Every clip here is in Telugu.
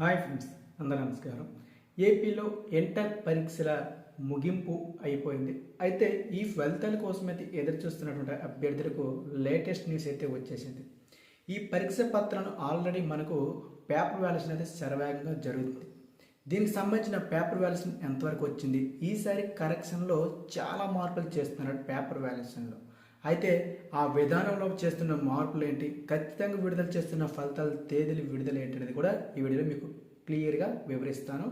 హాయ్ ఫ్రెండ్స్ అందరూ నమస్కారం. ఏపీలో ఎంటర్ పరీక్షల ముగింపు అయిపోయింది. అయితే ఈ ఫలితాల కోసం అయితే ఎదురు చూస్తున్నటువంటి అభ్యర్థులకు లేటెస్ట్ న్యూస్ అయితే వచ్చేసింది. ఈ పరీక్ష పత్రాలను ఆల్రెడీ మనకు పేపర్ వ్యాల్యూషన్ అయితే శరవేగంగా జరుగుతుంది. దీనికి సంబంధించిన పేపర్ వ్యాల్యూషన్ ఎంతవరకు వచ్చింది? ఈసారి కరెక్షన్లో చాలా మార్పులు చేస్తున్నారు పేపర్ వ్యాల్యూషన్లో అయితే ఆ విధానంలో చేస్తున్న మార్పులు ఏంటి ఖచ్చితంగా విడుదల చేస్తున్న ఫలితాల తేదీలు విడుదల ఏంటి అనేది కూడా ఈ వీడియోలో మీకు క్లియర్గా వివరిస్తాను.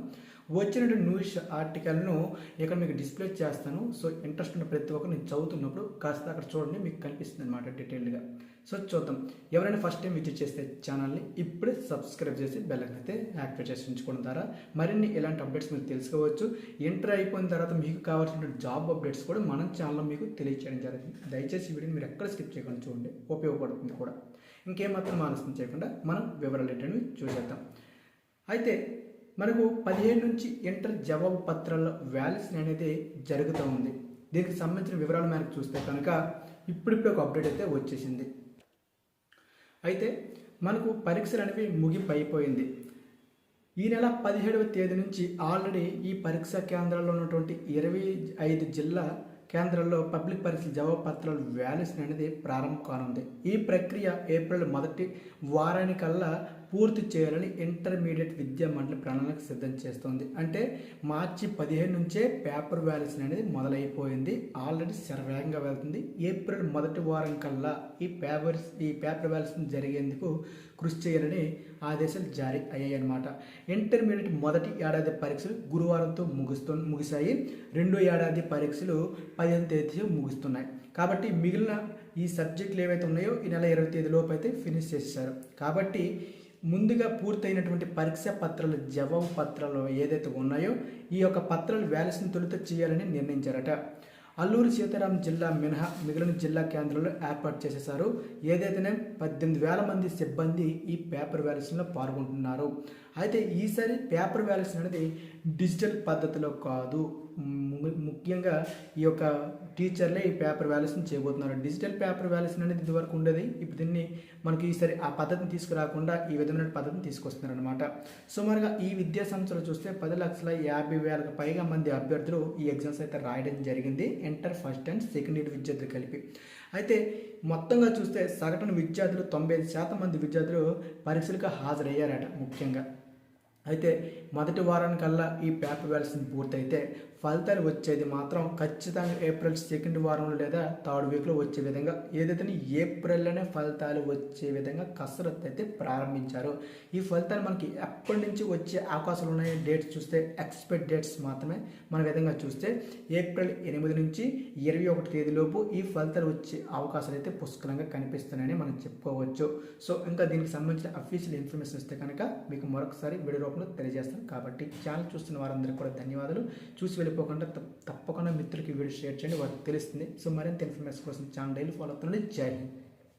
వచ్చినటువంటి న్యూస్ ఆర్టికల్ను ఇక్కడ మీకు డిస్ప్లే చేస్తాను. సో ఇంట్రెస్ట్ ఉన్న ప్రతి ఒక్కరు నేను చదువుతున్నప్పుడు కాస్త అక్కడ చూడండి మీకు కనిపిస్తుంది అనమాట డీటెయిల్డ్గా సో చూద్దాం. ఎవరైనా ఫస్ట్ టైం విజిట్ చేస్తే ఛానల్ని ఇప్పుడే సబ్స్క్రైబ్ చేసి బెల్ అయితే యాక్టివేట్ చేసి ఉంచుకోవడం ద్వారా మరిన్ని ఇలాంటి అప్డేట్స్ మీరు తెలుసుకోవచ్చు. ఎంటర్ అయిపోయిన తర్వాత మీకు కావాల్సిన జాబ్ అప్డేట్స్ కూడా మన ఛానల్లో మీకు తెలియచేయడం జరుగుతుంది. దయచేసి వీడియోని మీరు ఎక్కడ స్కిప్ చేయకుండా చూడండి. ఉపయోగపడుతుంది కూడా. ఇంకేమాత్రం ఆలస్యం చేయకుండా మనం వివరాలు ఏంటని చూసేద్దాం. అయితే మనకు పదిహేను నుంచి ఇంటర్ జవాబు పత్రాల వ్యాలిడేషన్ అనేది జరుగుతూ ఉంది. దీనికి సంబంధించిన వివరాలు మనకు చూస్తే కనుక ఇప్పుడిప్పుడు ఒక అప్డేట్ అయితే వచ్చేసింది. అయితే మనకు పరీక్షలు అనేవి ముగింపు అయిపోయింది ఈ నెల పదిహేడవ తేదీ నుంచి ఆల్రెడీ ఈ పరీక్షా కేంద్రాల్లో ఉన్నటువంటి ఇరవై ఐదు జిల్లా కేంద్రంలో పబ్లిక్ పరీక్షల జవాబు పత్రాల వ్యాల్యూషన్ అనేది ప్రారంభం కానుంది. ఈ ప్రక్రియ ఏప్రిల్ మొదటి వారానికల్లా పూర్తి చేయాలని ఇంటర్మీడియట్ విద్యా మండలి ప్రణాళిక సిద్ధం చేస్తోంది. అంటే మార్చి పదిహేను నుంచే పేపర్ వ్యాల్యూషన్ అనేది మొదలైపోయింది. ఆల్రెడీ శరవేగంగా వెళ్తుంది. ఏప్రిల్ మొదటి వారం కల్లా ఈ పేపర్స్ ఈ పేపర్ వ్యాల్యూషన్ జరిగేందుకు కృషి చేయాలని ఆదేశాలు జారీ అయ్యాయి అన్నమాట ఇంటర్మీడియట్ మొదటి ఏడాది పరీక్షలు గురువారంతో ముగుస్తూ ముగిశాయి. రెండో ఏడాది పరీక్షలు పదిహేను తేదీ ముగుస్తున్నాయి. కాబట్టి మిగిలిన ఈ సబ్జెక్టులు ఏవైతే ఉన్నాయో ఈ నెల ఇరవై తేదీ లోపు అయితే ఫినిష్ చేశారు కాబట్టి ముందుగా పూర్తయినటువంటి పరీక్ష పత్రాలు జవాబు పత్రాలు ఏదైతే ఉన్నాయో ఈ యొక్క పత్రాలు వ్యాలసిన తొలుత చేయాలని నిర్ణయించారట. అల్లూరు సీతారాం జిల్లా మినహా మిగిలిన జిల్లా కేంద్రంలో ఏర్పాటు చేసేశారు. ఏదైతేనే పద్దెనిమిది వేల మంది సిబ్బంది ఈ పేపర్ వ్యాలెషన్లో పాల్గొంటున్నారు. అయితే ఈసారి పేపర్ వ్యాలెషన్ అనేది డిజిటల్ పద్ధతిలో కాదు. ముఖ్యంగా ఈ యొక్క టీచర్లే ఈ పేపర్ వ్యాల్యూషన్ చేయబోతున్నారు. డిజిటల్ పేపర్ వ్యాల్యూషన్ అనేది ఇదివరకు ఉండేది. ఇప్పుడు దీన్ని మనకి ఈసారి ఆ పద్ధతిని తీసుకురాకుండా ఈ విధమైన పద్ధతిని తీసుకొస్తున్నారు అనమాట సుమారుగా ఈ విద్యా సంస్థలు చూస్తే పది లక్షల యాభై వేలకు పైగా మంది అభ్యర్థులు ఈ ఎగ్జామ్స్ అయితే రాయడం జరిగింది. Inter first and second year విద్యార్థులు కలిపి. అయితే మొత్తంగా చూస్తే సగటున విద్యార్థులు తొంభై ఐదు శాతం మంది విద్యార్థులు పరీక్షలకు హాజరయ్యారట ముఖ్యంగా. అయితే మొదటి వారానికల్లా ఈ పేపర్ వ్యాల్యూషన్ పూర్తయితే ఫలితాలు వచ్చేది మాత్రం ఖచ్చితంగా ఏప్రిల్ సెకండ్ వారంలో లేదా థర్డ్ వీక్లో వచ్చే విధంగా ఏదైతే ఏప్రిల్లోనే ఫలితాలు వచ్చే విధంగా కసరత్తు అయితే ప్రారంభించారు. ఈ ఫలితాలు మనకి ఎప్పటి నుంచి వచ్చే అవకాశాలు ఉన్నాయి డేట్స్ చూస్తే ఎక్స్పెక్ట్ డేట్స్ మాత్రమే మన విధంగా చూస్తే ఏప్రిల్ ఎనిమిది నుంచి ఇరవై ఒకటి తేదీలోపు ఈ ఫలితాలు వచ్చే అవకాశాలు అయితే పుష్కలంగా కనిపిస్తున్నాయని మనం చెప్పుకోవచ్చు. సో ఇంకా దీనికి సంబంధించిన అఫీషియల్ ఇన్ఫర్మేషన్ ఇస్తే కనుక మీకు మరొకసారి వీడియో రూపంలో తెలియజేస్తాను కాబట్టి ఛానల్ చూస్తున్న వారందరికీ కూడా ధన్యవాదాలు. చూసి వెళ్ళిపోకుండా తప్ప- తప్పకుండా మిత్రులకి వీడియో షేర్ చేయండి. వారికి తెలుస్తుంది. సో మరింత ఇన్ఫర్మేషన్ కోసం ఛానల్ డైలీ ఫాలో అవుతుంది జై హింద్.